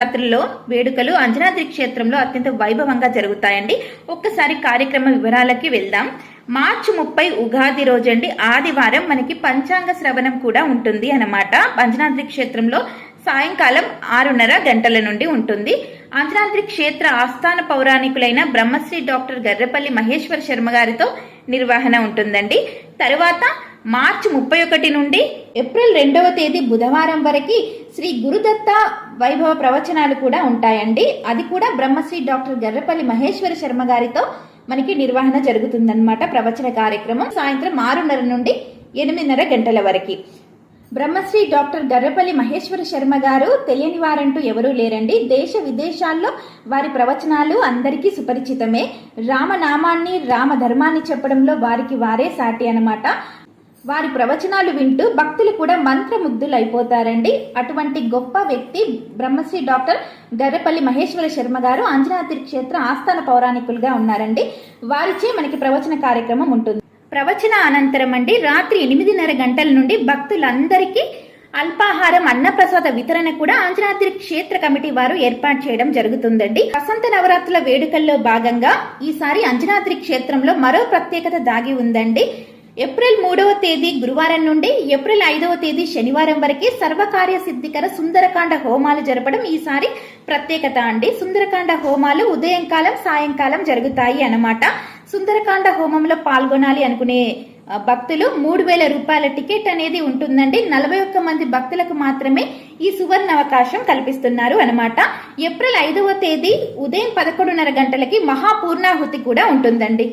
రాత్రుల్లో వేడుకలు అంజనాద్రి క్షేత్రంలో అత్యంత వైభవంగా జరుగుతాయండి. ఒక్కసారి కార్యక్రమ వివరాలకి వెళ్దాం. మార్చి ముప్పై ఉగాది రోజండి ఆదివారం మనకి పంచాంగ శ్రవణం కూడా ఉంటుంది అన్నమాట. అంజనాద్రి క్షేత్రంలో సాయంకాలం ఆరున్నర గంటల నుండి ఉంటుంది. అంజనాద్రి క్షేత్ర ఆస్థాన పౌరాణికులైన బ్రహ్మశ్రీ డాక్టర్ గర్రపల్లి మహేశ్వర శర్మ గారితో నిర్వహణ ఉంటుందండి. తరువాత మార్చి ముప్పై ఒకటి నుండి ఏప్రిల్ రెండవ తేదీ బుధవారం వరకు శ్రీ గురుదత్త వైభవ ప్రవచనాలు కూడా ఉంటాయండి. అది కూడా బ్రహ్మశ్రీ డాక్టర్ గర్రపల్లి మహేశ్వర శర్మ గారితో మనకి నిర్వహణ జరుగుతుందన్నమాట ప్రవచన కార్యక్రమం సాయంత్రం ఆరున్నర నుండి ఎనిమిదిన్నర గంటల వరకు. బ్రహ్మశ్రీ డాక్టర్ గర్రపల్లి మహేశ్వర శర్మ గారు తెలియని వారంటూ ఎవరూ లేరండి. దేశ విదేశాల్లో వారి ప్రవచనాలు అందరికీ సుపరిచితమే. రామనామాన్ని రామ ధర్మాన్ని చెప్పడంలో వారికి వారే సాటి అనమాట వారి ప్రవచనాలు వింటూ భక్తులు కూడా మంత్రముగ్ధులైపోతారండి. అటువంటి గొప్ప వ్యక్తి బ్రహ్మశ్రీ డాక్టర్ గర్రపల్లి మహేశ్వర శర్మ గారు అంజనాద్రి క్షేత్ర ఆస్థాన పౌరాణికులుగా ఉన్నారండి. వారిచే మనకి ప్రవచన కార్యక్రమం ఉంటుంది. ప్రవచన అనంతరం అండి రాత్రి ఎనిమిదిన్నర గంటల నుండి భక్తులందరికీ అల్పాహారం అన్నప్రసాద వితరణ కూడా ఆంజనాద్రి క్షేత్ర కమిటీ వారు ఏర్పాటు చేయడం జరుగుతుందండి. వసంత నవరాత్రుల వేడుకల్లో భాగంగా ఈసారి అంజనాద్రి క్షేత్రంలో మరో ప్రత్యేకత దాగి ఉందండి. ఏప్రిల్ మూడవ తేదీ గురువారం నుండి ఏప్రిల్ ఐదవ తేదీ శనివారం వరకు సర్వకార్య సిద్ధికర సుందరకాండ హోమాలు జరపడం ఈసారి ప్రత్యేకత అండి. సుందరకాండ హోమాలు ఉదయం కాలం సాయంకాలం జరుగుతాయి అన్నమాట. సుందరకాండ హోమంలో పాల్గొనాలి అనుకునే భక్తులు మూడు వేల రూపాయల టికెట్ అనేది ఉంటుందండి. నలభై ఒక్క మంది భక్తులకు మాత్రమే ఈ సువర్ణ అవకాశం కల్పిస్తున్నారు అనమాట ఏప్రిల్ ఐదవ తేదీ ఉదయం పదకొండున్నర గంటలకి మహాపూర్ణాహుతి కూడా ఉంటుందండి.